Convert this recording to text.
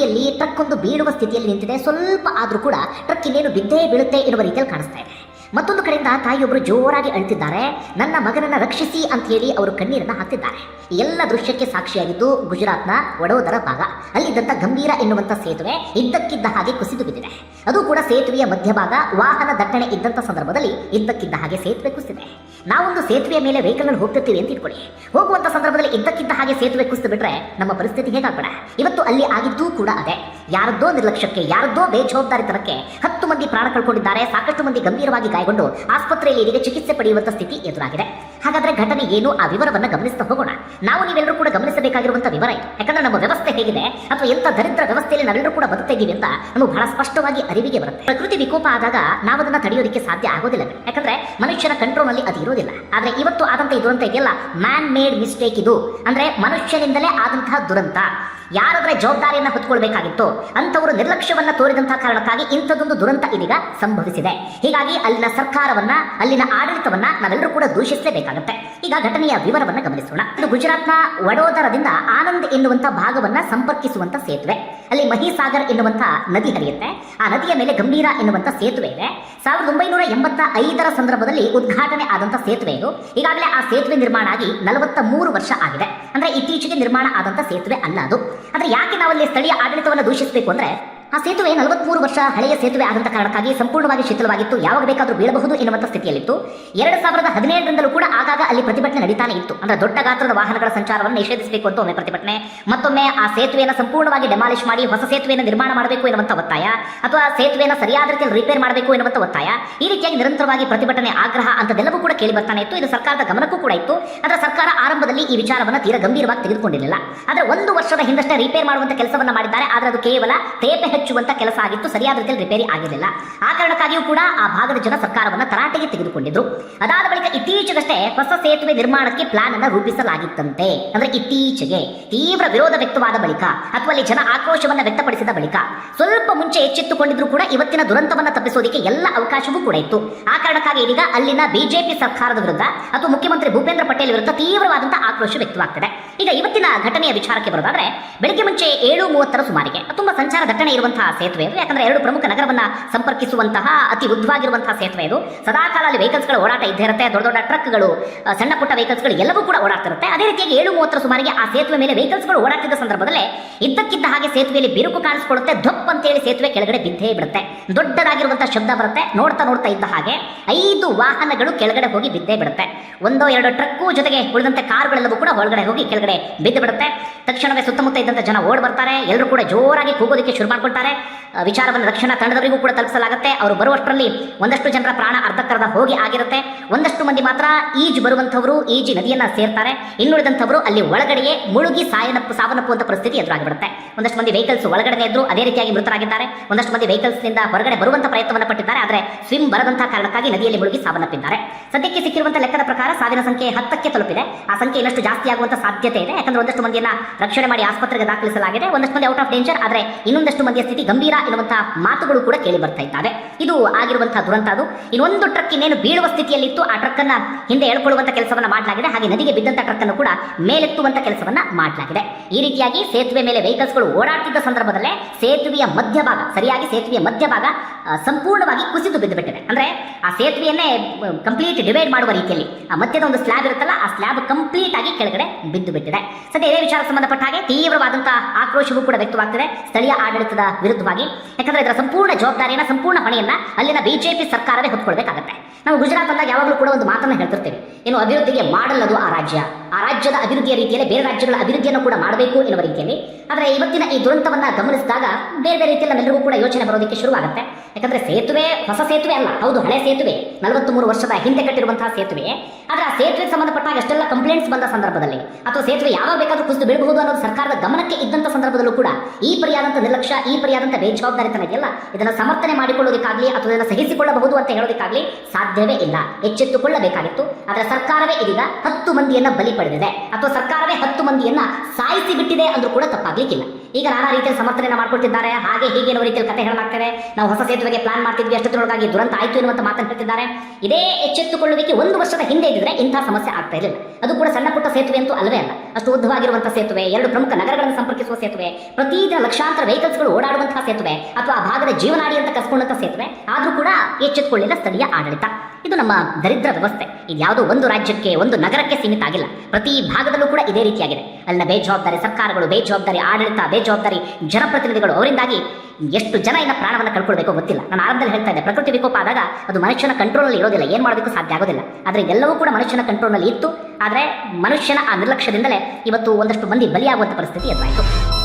ತುದಿಯಲ್ಲಿ ಟ್ರಕ್ ಒಂದು ಬೀಳುವ ಸ್ಥಿತಿಯಲ್ಲಿ ನಿಂತಿದೆ. ಸ್ವಲ್ಪ ಆದರೂ ಕೂಡ ಟ್ರಕ್ ಇನ್ನೇನು ಬಿದ್ದೇ ಬೀಳುತ್ತೆ ಇರುವ ರೀತಿಯಲ್ಲಿ ಕಾಣಿಸ್ತಾ ಇದೆ. ಮತ್ತೊಂದು ಕಡೆಯಿಂದ ತಾಯಿಯೊಬ್ಬರು ಜೋರಾಗಿ ಅಳ್ತಿದ್ದಾರೆ. ನನ್ನ ಮಗನನ್ನ ರಕ್ಷಿಸಿ ಅಂತ ಹೇಳಿ ಅವರು ಕಣ್ಣೀರನ್ನು ಹಾಕ್ತಿದ್ದಾರೆ. ಎಲ್ಲ ದೃಶ್ಯಕ್ಕೆ ಸಾಕ್ಷಿಯಾಗಿದ್ದು ಗುಜರಾತ್ನ ವಡೋದರ ಭಾಗ. ಅಲ್ಲಿದ್ದಂಥ ಗಂಭೀರ ಎನ್ನುವಂಥ ಸೇತುವೆ ಇದ್ದಕ್ಕಿದ್ದ ಹಾಗೆ ಕುಸಿದು ಬಿದ್ದಿದೆ. ಅದು ಕೂಡ ಸೇತುವೆಯ ಮಧ್ಯಭಾಗ, ವಾಹನ ದಟ್ಟಣೆ ಇದ್ದಂಥ ಸಂದರ್ಭದಲ್ಲಿ ಇದ್ದಕ್ಕಿದ್ದ ಹಾಗೆ ಸೇತುವೆ ಕುಸಿದೆ ನಾವೊಂದು ಸೇತುವೆಯ ಮೇಲೆ ವೆಹಿಕಲ್ ಹೋಗ್ತಿರ್ತೀವಿ ಅಂತ ಇಟ್ಕೊಳ್ಳಿ. ಹೋಗುವಂಥ ಸಂದರ್ಭದಲ್ಲಿ ಇದ್ದಕ್ಕಿದ್ದ ಹಾಗೆ ಸೇತುವೆ ಕುಸಿದು ಬಿಟ್ರೆ ನಮ್ಮ ಪರಿಸ್ಥಿತಿ ಹೇಗಾಗ್ಬೇಡ. ಇವತ್ತು ಅಲ್ಲಿ ಆಗಿದ್ದೂ ಕೂಡ ಅದೇ. ಯಾರದ್ದೋ ನಿರ್ಲಕ್ಷ್ಯಕ್ಕೆ, ಯಾರದ್ದೋ ಬೇಜವಾಬ್ದಾರಿತನಕ್ಕೆ ಹತ್ತು ಮಂದಿ ಪ್ರಾಣ ಕಳ್ಕೊಂಡಿದ್ದಾರೆ. ಸಾಕಷ್ಟು ಮಂದಿ ಗಂಭೀರವಾಗಿ ಗಾಯಗೊಂಡು ಆಸ್ಪತ್ರೆಯಲ್ಲಿ ಇದೀಗ ಚಿಕಿತ್ಸೆ ಪಡೆಯುವಂತ ಸ್ಥಿತಿ ಎದುರಾಗಿದೆ. ಹಾಗಾದ್ರೆ ಘಟನೆ ಏನು? ಆ ವಿವರವನ್ನ ಗಮನಿಸ್ತಾ ಹೋಗೋಣ. ನಾವು ನೀವೆಲ್ಲರೂ ಕೂಡ ಗಮನಿಸಬೇಕಾಗಿರುವಂತ ವಿವರ ಇದು. ಯಾಕಂದ್ರೆ ನಮ್ಮ ವ್ಯವಸ್ಥೆ ಹೇಗಿದೆ, ಅಥವಾ ಎಂತ ದರಿದ್ರ ವ್ಯವಸ್ಥೆಯಲ್ಲಿ ನಾವೆಲ್ಲರೂ ಕೂಡ ಬದುಕ್ತಾ ಇದ್ದೀವಿ ಅಂತ ನಮಗೆ ಬಹಳ ಸ್ಪಷ್ಟವಾಗಿ ಅರಿವಿಗೆ ಬರುತ್ತೆ. ಪ್ರಕೃತಿ ವಿಕೋಪ ಆದಾಗ ನಾವು ಅದನ್ನ ತಡೆಯೋದಕ್ಕೆ ಸಾಧ್ಯ ಆಗೋದಿಲ್ಲ. ಯಾಕಂದ್ರೆ ಮನುಷ್ಯನ ಕಂಟ್ರೋಲ್ ಅಲ್ಲಿ ಅದು ಇರೋದಿಲ್ಲ. ಆದ್ರೆ ಇವತ್ತು ಆದಂತ ಇದು ಅಂತ ಇದೆಯಲ್ಲ ಮ್ಯಾನ್ ಮೇಡ್ ಮಿಸ್ಟೇಕ್ ಇದು. ಅಂದ್ರೆ ಮನುಷ್ಯನಿಂದಲೇ ಆದಂತಹ ದುರಂತ. ಯಾರಾದ್ರೆ ಜವಾಬ್ದಾರಿಯನ್ನ ಹೊತ್ಕೊಳ್ಬೇಕಾಗಿತ್ತು ಅಂತವರು ನಿರ್ಲಕ್ಷ್ಯವನ್ನ ತೋರಿದಂತಹ ಕಾರಣಕ್ಕಾಗಿ ಇಂಥದೊಂದು ದುರಂತ ಇದೀಗ ಸಂಭವಿಸಿದೆ. ಹೀಗಾಗಿ ಅಲ್ಲಿನ ಸರ್ಕಾರವನ್ನ, ಅಲ್ಲಿನ ಆಡಳಿತವನ್ನ ನಾವೆಲ್ಲರೂ ಕೂಡ ದೂಷಿಸಲೇಬೇಕಾಗುತ್ತೆ ಈಗ ಘಟನೆಯ ವಿವರವನ್ನು ಗಮನಿಸೋಣ. ಇದು ಗುಜರಾತ್ನ ವಡೋದರದಿಂದ ಆನಂದ್ ಎನ್ನುವಂತ ಭಾಗವನ್ನ ಸಂಪರ್ಕಿಸುವಂತ ಸೇತುವೆ. ಅಲ್ಲಿ ಮಹಿಸಾಗರ್ ಎನ್ನುವಂತ ನದಿ ಹರಿಯುತ್ತೆ. ಆ ನದಿಯ ಮೇಲೆ ಗಂಭೀರ ಎನ್ನುವಂತ ಸೇತುವೆ ಇದೆ. ಸಾವಿರದ ಒಂಬೈನೂರ ಎಂಬತ್ತ ಐದರ ಸಂದರ್ಭದಲ್ಲಿ ಉದ್ಘಾಟನೆ ಆದಂತ ಸೇತುವೆ ಇದು. ಈಗಾಗಲೇ ಆ ಸೇತುವೆ ನಿರ್ಮಾಣ ಆಗಿ ನಲವತ್ತ ಮೂರು ವರ್ಷ ಆಗಿದೆ. ಅಂದ್ರೆ ಇತ್ತೀಚೆಗೆ ನಿರ್ಮಾಣ ಆದಂತ ಸೇತುವೆ ಅಲ್ಲ ಅದು. ಅಂದ್ರೆ ಯಾಕೆ ನಾವಲ್ಲಿ ಸ್ಥಳೀಯ ಆಡಳಿತವನ್ನು ದೂಷಿಸಬೇಕು ಅಂದ್ರೆ ಆ ಸೇತುವೆ ನಲವತ್ಮೂರು ವರ್ಷ ಹಳೆಯ ಸೇತುವೆ ಆದಂತ ಕಾರಣಕ್ಕಾಗಿ ಸಂಪೂರ್ಣವಾಗಿ ಶಿಥಿಲವಾಗಿತ್ತು. ಯಾವಾಗ ಬೇಕಾದರೂ ಬೀಳಬಹುದು ಎನ್ನುವಂತ ಸ್ಥಿತಿಯಲ್ಲಿತ್ತು. ಎರಡು ಸಾವಿರದ ಹದಿನೇಳರಿಂದಲೂ ಕೂಡ ಆಗಾಗ ಅಲ್ಲಿ ಪ್ರತಿಭಟನೆ ನಡೀತಾನೆ ಇತ್ತು. ಅಂದ್ರೆ ದೊಡ್ಡ ಗಾತ್ರದ ವಾಹನಗಳ ಸಂಚಾರವನ್ನು ನಿಷೇಧಿಸಬೇಕು ಅಂತ ಒಮ್ಮೆ ಪ್ರತಿಭಟನೆ. ಮತ್ತೊಮ್ಮೆ ಆ ಸೇತುವೆಯನ್ನು ಸಂಪೂರ್ಣವಾಗಿ ಡೆಮಾಲಿಷ್ ಮಾಡಿ ಹೊಸ ಸೇತುವೆಯನ್ನು ನಿರ್ಮಾಣ ಮಾಡಬೇಕು ಎನ್ನುವಂತ ಒತ್ತಾಯ. ಅಥವಾ ಸೇತುವೆಯನ್ನು ಸರಿಯಾದ ರೀತಿಯಲ್ಲಿ ರಿಪೇರ್ ಮಾಡಬೇಕು ಎನ್ನುವಂತ ಒತ್ತಾಯ. ಈ ರೀತಿಯಾಗಿ ನಿರಂತರವಾಗಿ ಪ್ರತಿಭಟನೆ ಆಗ್ರಹ ಅಂತದೆಲ್ಲವೂ ಕೂಡ ಕೇಳಿ ಬರ್ತಾನೆ ಇತ್ತು. ಇದು ಸರ್ಕಾರದ ಗಮನಕ್ಕೂ ಕೂಡ ಇತ್ತು. ಅಂದ್ರೆ ಸರ್ಕಾರ ಆರಂಭದಲ್ಲಿ ಈ ವಿಚಾರವನ್ನು ತೀರಾ ಗಂಭೀರವಾಗಿ ತೆಗೆದುಕೊಂಡಿರಲಿಲ್ಲ. ಆದರೆ ಒಂದು ವರ್ಷದ ಹಿಂದಷ್ಟೇ ರಿಪೇರ್ ಮಾಡುವಂತ ಕೆಲಸವನ್ನ ಮಾಡಿದ್ದಾರೆ. ಆದರೆ ಅದು ಕೇವಲ ತೇಪೆ ಹಚ್ಚುವಂತ ಕೆಲಸ ಆಗಿತ್ತು, ಸರಿಯಾದ ರೀತಿಯಲ್ಲಿ ರಿಪೇರಿ ಆಗಿರಲಿಲ್ಲ. ಆ ಕಾರಣಕ್ಕಾಗಿಯೂ ಕೂಡ ಆ ಭಾಗದ ಜನ ಸರ್ಕಾರವನ್ನ ತರಾಟೆಗೆ ತೆಗೆದುಕೊಂಡಿದ್ರು ಅದಾದ ಬಳಿಕ ಇತ್ತೀಚೆಗಷ್ಟೇ ಹೊಸ ಸೇತುವೆ ನಿರ್ಮಾಣಕ್ಕೆ ಪ್ಲಾನ್ ಅನ್ನ ರೂಪಿಸಲಾಗಿತ್ತಂತೆ. ಅಂದ್ರೆ ಇತ್ತೀಚೆಗೆ ತೀವ್ರ ವಿರೋಧ ವ್ಯಕ್ತವಾದ ಬಳಿಕ, ಅಥವಾ ಅಲ್ಲಿ ಜನ ಆಕ್ರೋಶವನ್ನ ವ್ಯಕ್ತಪಡಿಸಿದ ಬಳಿಕ. ಸ್ವಲ್ಪ ಮುಂಚೆ ಎಚ್ಚೆತ್ತುಕೊಂಡಿದ್ರು ಕೂಡ ಇವತ್ತಿನ ದುರಂತವನ್ನ ತಪ್ಪಿಸೋದಕ್ಕೆ ಎಲ್ಲ ಅವಕಾಶವೂ ಕೂಡ ಇತ್ತು. ಆ ಕಾರಣಕ್ಕಾಗಿ ಇದೀಗ ಅಲ್ಲಿನ ಬಿಜೆಪಿ ಸರ್ಕಾರದ ವಿರುದ್ಧ ಅಥವಾ ಮುಖ್ಯಮಂತ್ರಿ ಭೂಪೇಂದ್ರ ಪಟೇಲ್ ವಿರುದ್ಧ ತೀವ್ರವಾದಂತಹ ಆಕ್ರೋಶ ವ್ಯಕ್ತವಾಗ್ತದೆ. ಈಗ ಇವತ್ತಿನ ಘಟನೆಯ ವಿಚಾರಕ್ಕೆ ಬರೋದಾದ್ರೆ, ಬೆಳಗ್ಗೆ ಮುಂಚೆ ಏಳು ಮೂವತ್ತರ ಸುಮಾರಿಗೆ ತುಂಬಾ ಸಂಚಾರ ದಟ್ಟಣೆ ಇರುವಂತಹ ಸೇತುವೆ ಅದು ಯಾಕಂದ್ರೆ ಎರಡು ಪ್ರಮುಖ ನಗರವನ್ನ ಸಂಪರ್ಕಿಸುವಂತಹ, ಅತಿ ಉದ್ದವಾಗಿರುವಂತಹ ಸೇತುವೆ ಇದು. ಸದಾಕಾಲ ಅಲ್ಲಿ ವೆಹಿಕಲ್ಸ್ಗಳ ಓಡಾಟ ಇದ್ದೇ ಇರುತ್ತೆ. ದೊಡ್ಡ ದೊಡ್ಡ ಟ್ರಕ್ಗಳು ಸಣ್ಣ ಪುಟ್ಟ ವೆಹಿಕಲ್ಸ್ಗಳು ಎಲ್ಲವೂ ಕೂಡ ಓಡಾಡ್ತಿರುತ್ತೆ ಅದೇ ರೀತಿಯಾಗಿ ಏಳು ಮೂವತ್ತರ ಸುಮಾರಿಗೆ ಆ ಸೇತುವೆ ಮೇಲೆ ವೆಹಿಕಲ್ಸ್ಗಳು ಓಡಾಡ್ತಿದ್ದ ಸಂದರ್ಭದಲ್ಲಿ ಇದ್ದಕ್ಕಿದ್ದ ಹಾಗೆ ಸೇತುವೆಯಲ್ಲಿ ಬಿರುಕು ಕಾಣಿಸ್ಕೊಳ್ಳುತ್ತೆ. ಧಪ್ ಅಂತೇಳಿ ಸೇತುವೆ ಕೆಳಗಡೆ ಬಿದ್ದೇ ಬಿಡುತ್ತೆ. ದೊಡ್ಡದಾಗಿರುವಂತಹ ಶಬ್ದ ಬರುತ್ತೆ. ನೋಡ್ತಾ ನೋಡ್ತಾ ಇದ್ದ ಹಾಗೆ ಐದು ವಾಹನಗಳು ಕೆಳಗಡೆ ಹೋಗಿ ಬಿದ್ದೇ ಬಿಡುತ್ತೆ. ಒಂದೋ ಎರಡು ಟ್ರಕ್ಕು ಜೊತೆಗೆ ಉಳಿದಂತೆ ಕಾರುಗಳೆಲ್ಲವೂ ಕೂಡ ಒಳಗಡೆ ಹೋಗಿ ಕೆಳಗಡೆ ಬಿದ್ದು ಬಿಡುತ್ತೆ. ತಕ್ಷಣವೇ ಸುತ್ತಮುತ್ತ ಇದ್ದಂಥ ಜನ ಓಡ್ ಬರ್ತಾರೆ. ಎಲ್ಲರೂ ಕೂಡ ಜೋರಾಗಿ ಕೂಗೋದಕ್ಕೆ ಶುರು ಮಾಡ್ಕೊಳ್ತಾರೆ ಅಹ್, ವಿಚಾರವನ್ನು ರಕ್ಷಣಾ ತಂಡದವರಿಗೂ ಕೂಡ ತಲುಪಿಸಲಾಗುತ್ತೆ. ಅವರು ಬರುವಷ್ಟರಲ್ಲಿ ಒಂದಷ್ಟು ಜನರ ಪ್ರಾಣ ಅರ್ಧಕ್ಕರ್ಧ ಹೋಗಿ ಆಗಿರುತ್ತೆ. ಒಂದಷ್ಟು ಮಂದಿ ಮಾತ್ರ ಈಜು ಬರುವಂಥವರು ಈಜಿ ನದಿಯನ್ನ ಸೇರ್ತಾರೆ. ಇನ್ನುಳಿದಂಥವರು ಅಲ್ಲಿ ಒಳಗಡೆಯೇ ಮುಳುಗಿ ಸಾಯನಪ್ಪು ಸಾವನ್ನಪ್ಪುವಂತ ಪರಿಸ್ಥಿತಿ ಎದುರಾಗಿಬಿಡುತ್ತೆ. ಒಂದಷ್ಟು ಮಂದಿ ವೆಹಿಕಲ್ಸ್ ಒಳಗಡೆ ಇದ್ರು ಅದೇ ರೀತಿಯಾಗಿ ಮೃತರಾಗಿದ್ದಾರೆ. ಒಂದಷ್ಟು ಮಂದಿ ವೆಹಿಕಲ್ಸ್ನಿಂದ ಹೊರಗಡೆ ಬರುವಂತ ಪ್ರಯತ್ನವನ್ನು ಪಟ್ಟಿದ್ದಾರೆ. ಆದರೆ ಸ್ವಿಮ್ ಬರದಂತಹ ಕಾರಣಕ್ಕಾಗಿ ನದಿಯಲ್ಲಿ ಮುಳುಗಿ ಸಾವನ್ನಪ್ಪಿದ್ದಾರೆ. ಸದ್ಯಕ್ಕೆ ಸಿಕ್ಕಿರುವಂತ ಲೆಕ್ಕದ ಪ್ರಕಾರ ಸಾವಿನ ಸಂಖ್ಯೆ ಹತ್ತಕ್ಕೆ ತಲುಪಿದೆ. ಆ ಸಂಖ್ಯೆ ಇನ್ನಷ್ಟು ಜಾಸ್ತಿ ಆಗುವಂತ ಸಾಧ್ಯತೆ ಇದೆ. ಯಾಕಂದ್ರೆ ಒಂದಷ್ಟು ಮಂದಿಯನ್ನ ರಕ್ಷಣೆ ಮಾಡಿ ಆಸ್ಪತ್ರೆಗೆ ದಾಖಲಿಸಲಾಗಿದೆ. ಒಂದಷ್ಟು ಮಂದಿ ಔಟ್ ಆಫ್ ಡೇಂಜರ್ ಆದರೆ ಇನ್ನೊಂದಷ್ಟು ಮಂದಿಯ ಸ್ಥಿತಿ ಗಂಭೀರ ಎನ್ನುವಂತಹ ಮಾತುಗಳು ಕೂಡ ಕೇಳಿ ಬರ್ತಾ ಇದ್ದಾವೆ. ಇದು ಆಗಿರುವಂತಹ ದುರಂತ ಅದು. ಇನ್ನೊಂದು ಟ್ರಕ್ ಇನ್ನೇನು ಬೀಳುವ ಸ್ಥಿತಿಯಲ್ಲಿತ್ತು. ಆ ಟ್ರಕ್ ಅನ್ನ ಹಿಂದೆ ಎಳ್ಕೊಳ್ಳುವಂತ ಕೆಲಸವನ್ನ ಮಾಡಲಾಗಿದೆ. ಹಾಗೆ ನದಿಗೆ ಬಿದ್ದಂತ ಟ್ರಕ್ ಅನ್ನು ಕೂಡ ಮೇಲೆತ್ತುವಂತ ಕೆಲಸವನ್ನ ಮಾಡಲಾಗಿದೆ. ಈ ರೀತಿಯಾಗಿ ಸೇತುವೆ ಮೇಲೆ ವೆಹಿಕಲ್ಸ್ಗಳು ಓಡಾಡ್ತಿದ್ದ ಸಂದರ್ಭದಲ್ಲೇ ಸೇತುವೆಯ ಮಧ್ಯಭಾಗ, ಸರಿಯಾಗಿ ಸೇತುವೆಯ ಮಧ್ಯಭಾಗ ಸಂಪೂರ್ಣವಾಗಿ ಕುಸಿದು ಬಿದ್ದು ಬಿಟ್ಟಿದೆ ಅಂದ್ರೆ ಆ ಸೇತುವೆಯನ್ನೇ ಕಂಪ್ಲೀಟ್ ಡಿವೈಡ್ ಮಾಡುವ ರೀತಿಯಲ್ಲಿ ಆ ಮಧ್ಯದ ಒಂದು ಸ್ಲ್ಯಾಬ್ ಇರುತ್ತಲ್ಲ, ಆ ಸ್ಲ್ಯಾಬ್ ಕಂಪ್ಲೀಟ್ ಆಗಿ ಕೆಳಗಡೆ ಬಿದ್ದು ಬಿಟ್ಟಿದೆ ಸದ್ಯ ಇದೇ ವಿಚಾರ ಸಂಬಂಧಪಟ್ಟ ಹಾಗೆ ತೀವ್ರವಾದಂತಹ ಆಕ್ರೋಶವೂ ಕೂಡ ವ್ಯಕ್ತವಾಗ್ತದೆ. ಸ್ಥಳೀಯ ಆಡಳಿತದ ವಿರುದ್ಧವಾಗಿ. ಯಾಕಂದ್ರೆ ಇದರ ಸಂಪೂರ್ಣ ಜವಾಬ್ದಾರಿಯನ್ನ, ಸಂಪೂರ್ಣ ಹೊಣೆಯನ್ನ ಅಲ್ಲಿನ ಬಿಜೆಪಿ ಸರ್ಕಾರವೇ ಹೊತ್ಕೊಳ್ಬೇಕಾಗತ್ತೆ. ನಾವು ಗುಜರಾತ್ ಅಂದಾಗ ಯಾವಾಗಲೂ ಕೂಡ ಒಂದು ಮಾತನ್ನು ಹೇಳ್ತಿರ್ತೀವಿ. ಏನು ಅಭಿವೃದ್ಧಿಗೆ ಮಾಡಲ್ಲದು ಆ ರಾಜ್ಯ. ಆ ರಾಜ್ಯದ ಅಭಿವೃದ್ಧಿಯ ರೀತಿಯಲ್ಲಿ ಬೇರೆ ರಾಜ್ಯಗಳ ಅಭಿವೃದ್ಧಿಯನ್ನು ಕೂಡ ಮಾಡಬೇಕು ಎನ್ನುವ ರೀತಿಯಲ್ಲಿ. ಆದರೆ ಇವತ್ತಿನ ಈ ದುರಂತವನ್ನ ಗಮನಿಸಿದಾಗ ಬೇರೆ ಬೇರೆ ರೀತಿಯಲ್ಲಿ ನಮ್ಮೆಲ್ಲರಿಗೂ ಕೂಡ ಯೋಚನೆ ಬರೋದಕ್ಕೆ ಶುರುವಾಗುತ್ತೆ. ಯಾಕಂದ್ರೆ ಸೇತುವೆ, ಹೊಸ ಸೇತುವೆ ಅಲ್ಲ, ಹೌದು, ಹಳೆ ಸೇತುವೆ ನಲವತ್ತು ಮೂರು ವರ್ಷದ ಹಿಂದೆ ಕಟ್ಟಿರುವಂತಹ ಸೇತುವೆ. ಆದರೆ ಆ ಸೇತುವೆಗೆ ಸಂಬಂಧಪಟ್ಟಾಗ ಎಷ್ಟೆಲ್ಲ ಕಂಪ್ಲೇಂಟ್ಸ್ ಬಂದ ಸಂದರ್ಭದಲ್ಲಿ, ಅಥವಾ ಸೇತುವೆ ಯಾವಾಗ ಬೇಕಾದರೂ ಕುಸಿದು ಬೀಳಬಹುದು ಅನ್ನೋದು ಸರ್ಕಾರದ ಗಮನಕ್ಕೆ ಇದ್ದಂಥ ಸಂದರ್ಭದಲ್ಲೂ ಕೂಡ ಈ ಪರಿಯಾದಂಥ ನಿರ್ಲಕ್ಷ್ಯ, ಈ ಪರಿಯಾದಂಥ ಬೇಜವಾಬ್ದಾರಿತನ ಇದೆಯಲ್ಲ, ಇದನ್ನು ಸಮರ್ಥನೆ ಮಾಡಿಕೊಳ್ಳೋದಕ್ಕಾಗಲಿ ಅಥವಾ ಇದನ್ನು ಸಹಿಸಿಕೊಳ್ಳಬಹುದು ಅಂತ ಹೇಳೋದಕ್ಕಾಗಲಿ ಸಾಧ್ಯವೇ ಇಲ್ಲ. ಎಚ್ಚೆತ್ತುಕೊಳ್ಳಬೇಕಾಗಿತ್ತು. ಆದರೆ ಸರ್ಕಾರವೇ ಇದೀಗ ಹತ್ತು ಮಂದಿಯನ್ನ ಬಲಿ ಪಡೆದಿದೆ. ಅಥವಾ ಸರ್ಕಾರವೇ ಹತ್ತು ಮಂದಿಯನ್ನ ಸಾಯಿಸಿ ಬಿಟ್ಟಿದೆ ಅಂದ್ರೂ ಕೂಡ ತಪ್ಪಾಗ್ಲಿಕ್ಕಿಲ್ಲ. ಈಗ ನಾನಾ ರೀತಿಯಲ್ಲಿ ಸಮರ್ಥನೆಯನ್ನು ಮಾಡ್ಕೊಳ್ತಿದ್ದಾರೆ. ಹಾಗೆ ಹೀಗೆ ಅನ್ನೋ ರೀತಿಯಲ್ಲಿ ಕತೆ ನಾವು ಹೊಸ ಸೇತುವೆಗೆ ಪ್ಲಾನ್ ಮಾಡ್ತಿದ್ವಿ ಅಷ್ಟೊತ್ತೊಳಗಾಗಿ ದುರಂತ ಆಯಿತು ಎನ್ನುವಂತ ಮಾತನ್ನು ಹೇಳ್ತಿದ್ದಾರೆ. ಇದೇ ಎಚ್ಚೆತ್ತುಕೊಳ್ಳುವಿಕೆ ಒಂದು ವರ್ಷದ ಹಿಂದೆ ಇದ್ದಿದ್ರೆ ಇಂತಹ ಸಮಸ್ಯೆ ಆಗ್ತಾ ಇರಲಿಲ್ಲ. ಅದು ಕೂಡ ಸಣ್ಣ ಪುಟ್ಟ ಸೇತುವೆ ಅಂತೂ ಅಲ್ಲವೇ ಅಲ್ಲ. ಅಷ್ಟು ಉದ್ದವಾಗಿರುವಂತಹ ಸೇತುವೆ, ಎರಡು ಪ್ರಮುಖ ನಗರಗಳನ್ನು ಸಂಪರ್ಕಿಸುವ ಸೇತುವೆ ಪ್ರತಿದಿನ ಲಕ್ಷಾಂತರ ವೆಹಿಕಲ್ಸ್ಗಳು ಓಡಾಡುವಂತಹ ಸೇತುವೆ, ಅಥವಾ ಆ ಭಾಗದ ಜೀವನಾಡಿ ಅಂತ ಕಸ್ಕೊಂಡಂತಹ ಸೇತುವೆ, ಆದರೂ ಕೂಡ ಎಚ್ಚೆತ್ತುಕೊಳ್ಳಿಲ್ಲ ಸ್ಥಳೀಯ ಆಡಳಿತ. ಇದು ನಮ್ಮ ದರಿದ್ರ ವ್ಯವಸ್ಥೆ. ಇದು ಯಾವುದೋ ಒಂದು ರಾಜ್ಯಕ್ಕೆ, ಒಂದು ನಗರಕ್ಕೆ ಸೀಮಿತ ಆಗಿಲ್ಲ. ಪ್ರತಿ ಭಾಗದಲ್ಲೂ ಕೂಡ ಇದೇ ರೀತಿಯಾಗಿದೆ. ಅಲ್ಲಿನ ಬೇಜವಾಬ್ದಾರಿ ಸರ್ಕಾರಗಳು, ಬೇಜವಾಬ್ದಾರಿ ಆಡಳಿತ, ಬೇಜವಾಬ್ದಾರಿ ಜನಪ್ರತಿನಿಧಿಗಳು, ಅವರಿಂದಾಗಿ ಎಷ್ಟು ಜನ ಇನ್ನ ಪ್ರಾಣವನ್ನು ಕಳ್ಕೊಳ್ಬೇಕೋ ಗೊತ್ತಿಲ್ಲ. ನಾನು ಆರಂಭದಲ್ಲಿ ಹೇಳ್ತಾ ಇದ್ದೆ, ಪ್ರಕೃತಿ ವಿಕೋಪ ಆದಾಗ ಅದು ಮನುಷ್ಯನ ಕಂಟ್ರೋಲ್ನಲ್ಲಿ ಇರೋದಿಲ್ಲ. ಏನು ಮಾಡೋದಕ್ಕೂ ಸಾಧ್ಯ ಆಗೋದಿಲ್ಲ. ಆದರೆ ಎಲ್ಲವೂ ಕೂಡ ಮನುಷ್ಯನ ಕಂಟ್ರೋಲ್ನಲ್ಲಿ ಇತ್ತು. ಆದರೆ ಮನುಷ್ಯನ ಆ ನಿರ್ಲಕ್ಷ್ಯದಿಂದಲೇ ಇವತ್ತು ಒಂದಷ್ಟು ಮಂದಿ ಬಲಿಯಾಗುವಂಥ ಪರಿಸ್ಥಿತಿ ಎದುರಾಯಿತು.